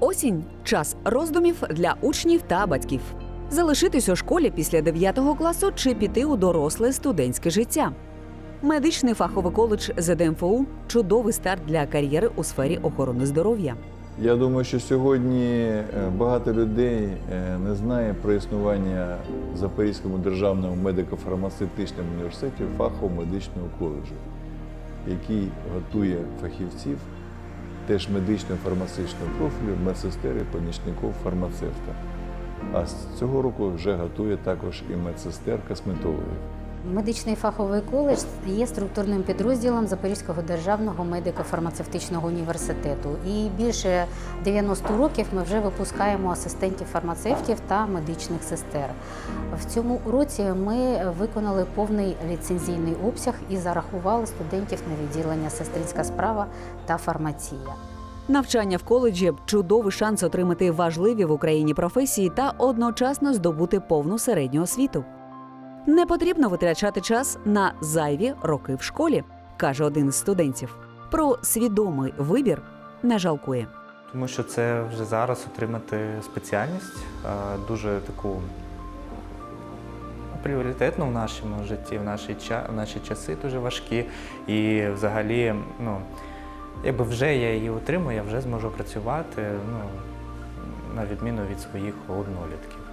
Осінь час роздумів для учнів та батьків. Залишитись у школі після 9 класу чи піти у доросле студентське життя. Медичний фаховий коледж ЗДМФУ чудовий старт для кар'єри у сфері охорони здоров'я. Я думаю, що сьогодні е, багато людей е, не знає про існування Запорізькому державному медико-фармацевтичному університеті фахового медичного коледжу, який готує фахівців теж медично-фармацевтичного профілю, медсестери, помічників фармацевта. А з цього року вже готує також і медсестер косметологів. Медичний фаховий коледж є структурним підрозділом Запорізького державного медико-фармацевтичного університету. І більше 90 років ми вже випускаємо асистентів фармацевтів та медичних сестер. В цьому році ми виконали повний ліцензійний обсяг і зарахували студентів на відділення сестринська справа та фармація. Навчання в коледжі чудовий шанс отримати важливі в Україні професії та одночасно здобути повну середню освіту. Не потрібно витрачати час на зайві роки в школі, каже один із студентів. Про свідомий вибір не жалкує. Тому що це вже зараз отримати спеціальність дуже таку пріоритетну в нашому житті, в наші, в наші часи дуже важкі. І взагалі, ну, якби вже я її отримую, я вже зможу працювати ну, на відміну від своїх однолітків.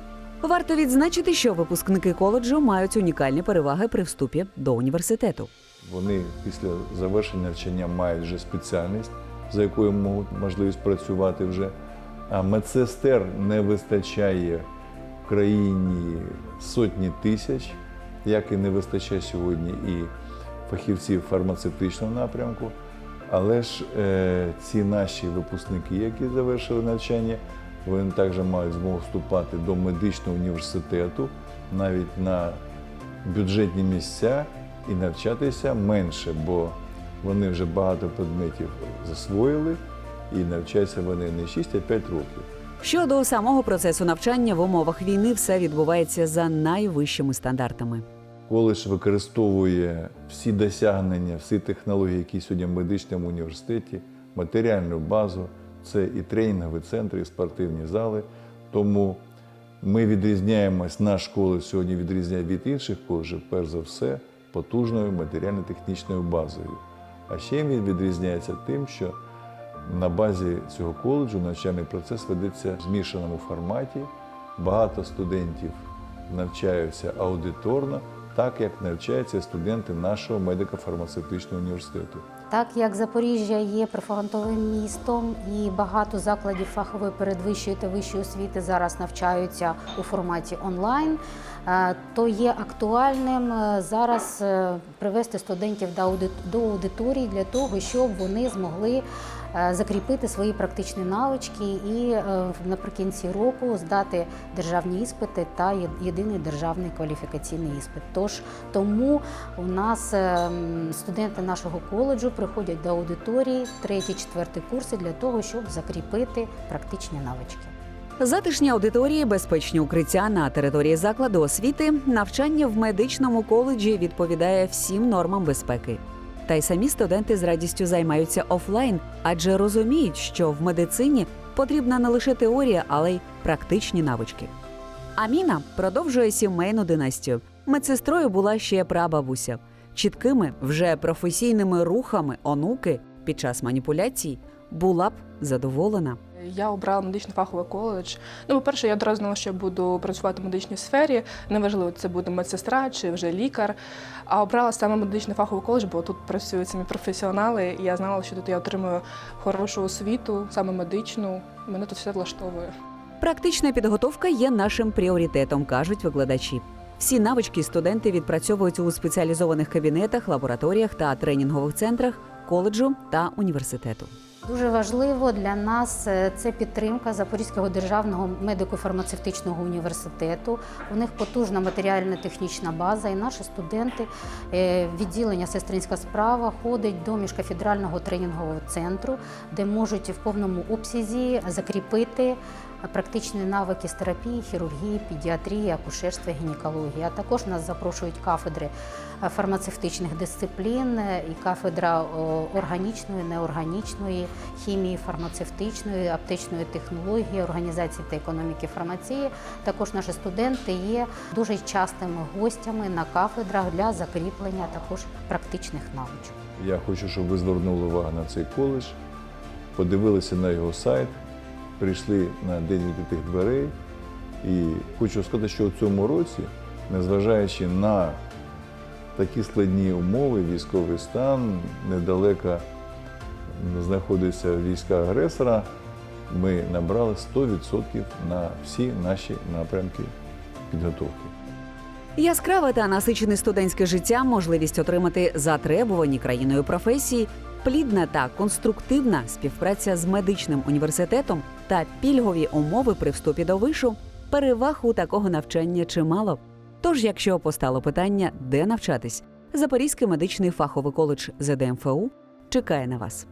Варто відзначити, що випускники коледжу мають унікальні переваги при вступі до університету. Вони після завершення навчання мають вже спеціальність, за якою можуть можливість працювати вже. А медсестер не вистачає в країні сотні тисяч, як і не вистачає сьогодні і фахівців фармацевтичного напрямку. Але ж е, ці наші випускники, які завершили навчання, вони також мають змогу вступати до медичного університету навіть на бюджетні місця і навчатися менше, бо вони вже багато предметів засвоїли і навчаються вони не 6, а 5 років. Щодо самого процесу навчання в умовах війни, все відбувається за найвищими стандартами. Коледж використовує всі досягнення, всі технології, які сьогодні в медичному університеті, матеріальну базу, це і тренінгові центри, і спортивні зали. Тому ми відрізняємось, наш коледж сьогодні відрізняє від інших коледжів, перш за все, потужною матеріально-технічною базою. А ще він відрізняється тим, що на базі цього коледжу навчальний процес ведеться в змішаному форматі. Багато студентів навчаються аудиторно, так як навчаються студенти нашого медико-фармацевтичного університету. Так як Запоріжжя є прифронтовим містом і багато закладів фахової передвищої та вищої освіти зараз навчаються у форматі онлайн, е, то є актуальним е, зараз е, привести студентів до аудиторії для того, щоб вони змогли закріпити свої практичні навички і е, наприкінці року здати державні іспити та єдиний державний кваліфікаційний іспит. Тож тому у нас е, студенти нашого коледжу приходять до аудиторії третій, четвертий курси для того, щоб закріпити практичні навички. Затишні аудиторії, безпечні укриття на території закладу освіти, навчання в медичному коледжі відповідає всім нормам безпеки. Та й самі студенти з радістю займаються офлайн, адже розуміють, що в медицині потрібна не лише теорія, але й практичні навички. Аміна продовжує сімейну династію. Медсестрою була ще прабабуся. Чіткими, вже професійними рухами онуки під час маніпуляцій була б задоволена. Я обрала медичний фаховий коледж. Ну, по-перше, я одразу знала, що я буду працювати в медичній сфері. Неважливо, це буде медсестра чи вже лікар. А обрала саме медичний фаховий коледж, бо тут працюють самі професіонали. І я знала, що тут я отримую хорошу освіту, саме медичну. Мене тут все влаштовує. Практична підготовка є нашим пріоритетом, кажуть викладачі. Всі навички студенти відпрацьовують у спеціалізованих кабінетах, лабораторіях та тренінгових центрах коледжу та університету. Дуже важливо для нас е, це підтримка Запорізького державного медико-фармацевтичного університету. У них потужна матеріально-технічна база, і наші студенти е, відділення сестринська справа ходять до міжкафедрального тренінгового центру, де можуть в повному обсязі закріпити практичні навики з терапії, хірургії, педіатрії, акушерства, гінекології. А також нас запрошують кафедри е, фармацевтичних дисциплін е, і кафедра органічної, неорганічної хімії, фармацевтичної, аптечної технології, організації та економіки фармації. Також наші студенти є дуже частими гостями на кафедрах для закріплення також практичних навичок. Я хочу, щоб ви звернули увагу на цей коледж, подивилися на його сайт, прийшли на день відкритих дверей. І хочу сказати, що у цьому році, незважаючи на такі складні умови, військовий стан, недалеко знаходиться війська агресора, ми набрали 100% на всі наші напрямки підготовки. Яскраве та насичене студентське життя, можливість отримати затребувані країною професії, плідна та конструктивна співпраця з медичним університетом та пільгові умови при вступі до вишу переваг у такого навчання чимало. Тож, якщо постало питання, де навчатись, Запорізький медичний фаховий коледж ЗДМФУ чекає на вас.